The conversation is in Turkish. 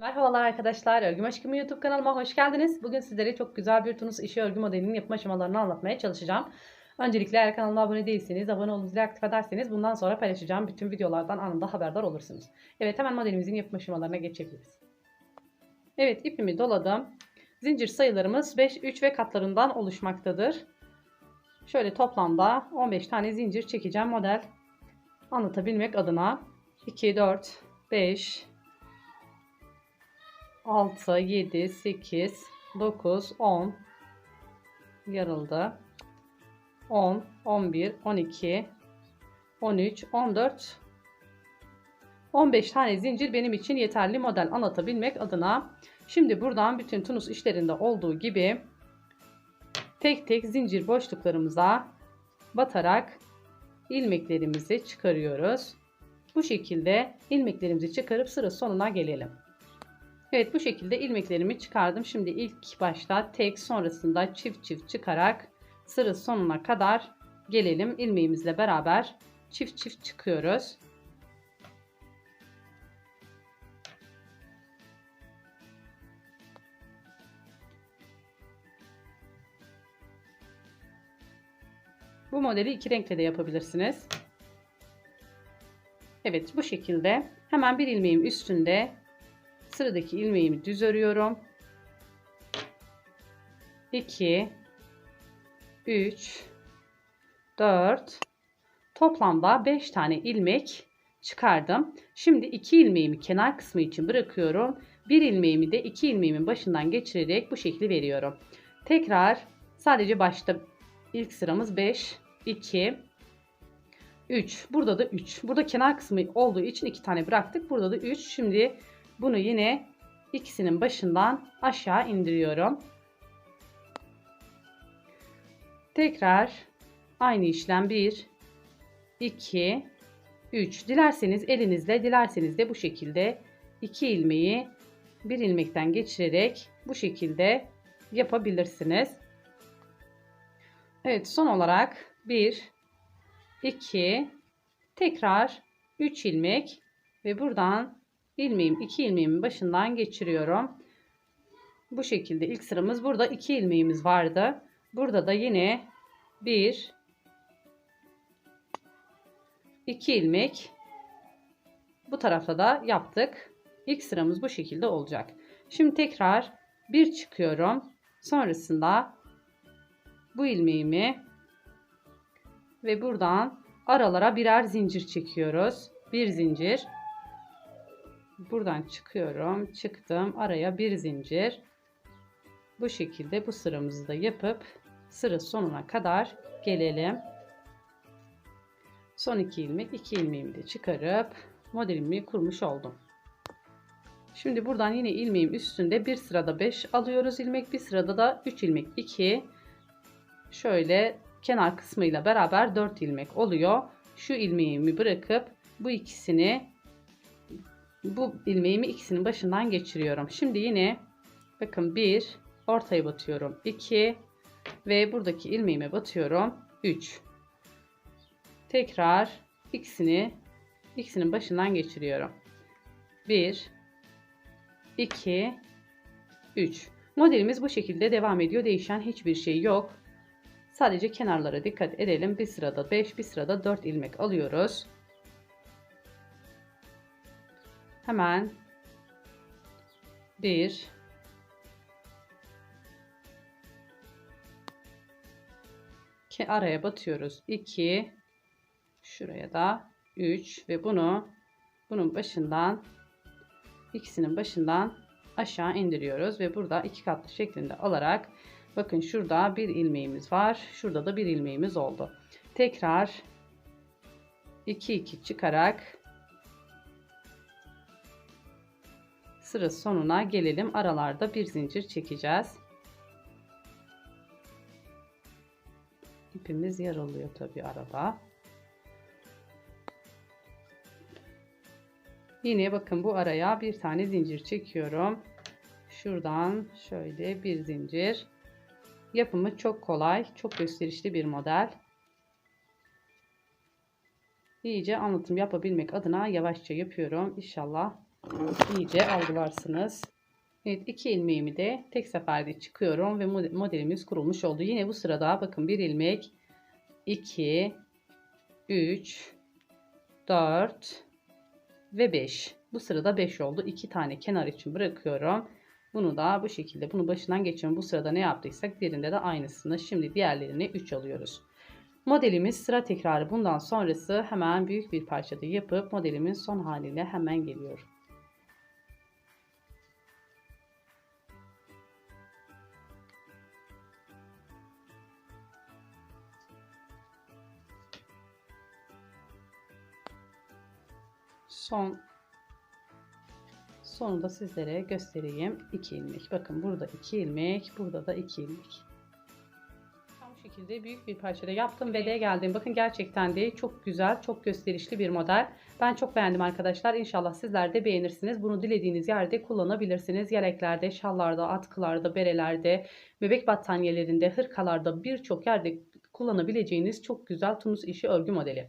Merhabalar arkadaşlar, Örgüm Aşkımı YouTube kanalıma hoş geldiniz. Bugün sizlere çok güzel bir Tunus işi örgü modelinin yapım aşamalarını anlatmaya çalışacağım. Öncelikle eğer kanalıma abone değilseniz, abone olup zili aktif ederseniz bundan sonra paylaşacağım bütün videolardan anında haberdar olursunuz. Evet hemen modelimizin yapım aşamalarına geçebiliriz. Evet ipimi doladım. Zincir sayılarımız 5, 3 ve katlarından oluşmaktadır. Şöyle toplamda 15 tane zincir çekeceğim model anlatabilmek adına. 2, 4, 5, 6, 7, 8, 9, 10 yarıldı. 10, 11, 12, 13, 14, 15 tane zincir benim için yeterli model anlatabilmek adına. Şimdi buradan bütün Tunus işlerinde olduğu gibi tek tek zincir boşluklarımıza batarak ilmeklerimizi çıkarıyoruz. Bu şekilde ilmeklerimizi çıkarıp sıra sonuna gelelim. Evet bu şekilde ilmeklerimi çıkardım. Şimdi ilk başta tek sonrasında çift çift çıkarak sıra sonuna kadar gelelim. İlmeğimizle beraber çift çift çıkıyoruz. Bu modeli iki renkle de yapabilirsiniz. Evet bu şekilde hemen bir ilmeğim üstünde sıradaki ilmeğimi düz örüyorum. 2 3 4 toplamda 5 tane ilmek çıkardım. Şimdi 2 ilmeğimi kenar kısmı için bırakıyorum. Bir ilmeğimi de 2 ilmeğimin başından geçirerek bu şekli veriyorum. Tekrar sadece başta ilk sıramız 5 2 3 burada da 3 burada kenar kısmı olduğu için 2 tane bıraktık. Burada da 3 şimdi bunu yine ikisinin başından aşağı indiriyorum. Tekrar aynı işlem. 1 2 3 dilerseniz elinizle dilerseniz de bu şekilde 2 ilmeği bir ilmekten geçirerek bu şekilde yapabilirsiniz. Evet son olarak 1 2 tekrar 3 ilmek ve buradan ilmeğim 2 ilmeğimin başından geçiriyorum. Bu şekilde ilk sıramız burada 2 ilmeğimiz vardı. Burada da yine 1 2 ilmek bu tarafta da yaptık. İlk sıramız bu şekilde olacak. Şimdi tekrar bir çıkıyorum. Sonrasında bu ilmeğimi ve buradan aralara birer zincir çekiyoruz. Bir zincir. Buradan çıkıyorum. Çıktım. Araya bir zincir. Bu şekilde bu sıramızı da yapıp sıra sonuna kadar gelelim. Son iki ilmek, iki ilmeğimi de çıkarıp modelimi kurmuş oldum. Şimdi buradan yine ilmeğim üstünde bir sırada 5 alıyoruz ilmek, bir sırada da 3 ilmek 2 şöyle kenar kısmıyla beraber 4 ilmek oluyor. Şu ilmeğimi bırakıp bu ikisini bu ilmeğimi ikisinin başından geçiriyorum. Şimdi yine bakın 1 ortaya batıyorum 2 ve buradaki ilmeğime batıyorum 3. Tekrar ikisini ikisinin başından geçiriyorum. 1 2 3 Modelimiz bu şekilde devam ediyor. Değişen hiçbir şey yok. Sadece kenarlara dikkat edelim. Bir sırada 5, bir sırada 4 ilmek alıyoruz. Hemen 1 2 araya batıyoruz. 2 şuraya da 3 ve bunu bunun başından ikisinin başından aşağı indiriyoruz ve burada iki katlı şeklinde alarak Bakın şurada bir ilmeğimiz var. Şurada da bir ilmeğimiz oldu. Tekrar 2 2 çıkarak sıra sonuna gelelim. Aralarda bir zincir çekeceğiz. İpimiz yaralıyor tabi arada. Yine bakın bu araya bir tane zincir çekiyorum. Şuradan şöyle bir zincir. Yapımı çok kolay, çok gösterişli bir model. iyice anlatım yapabilmek adına yavaşça yapıyorum. İnşallah iyice algılarsınız. Evet iki ilmeğimi de tek seferde çıkıyorum ve modelimiz kurulmuş oldu. Yine bu sırada bakın bir ilmek 2 3 4 ve 5. Bu sırada 5 oldu. 2 tane kenar için bırakıyorum. Bunu da bu şekilde bunu başından geçiyorum. Bu sırada ne yaptıysak diğerinde de aynısını. Şimdi diğerlerini 3 alıyoruz. Modelimiz sıra tekrarı bundan sonrası hemen büyük bir parçada yapıp modelimin son haline hemen geliyorum. Son sonunda sizlere göstereyim. 2 ilmek. Bakın burada 2 ilmek, burada da 2 ilmek şekilde büyük bir parçada yaptım ve de geldim. Bakın gerçekten de çok güzel, çok gösterişli bir model. Ben çok beğendim arkadaşlar. İnşallah sizler de beğenirsiniz. Bunu dilediğiniz yerde kullanabilirsiniz. Yeleklerde, şallarda, atkılarda, berelerde, bebek battaniyelerinde, hırkalarda birçok yerde kullanabileceğiniz çok güzel tunus işi örgü modeli.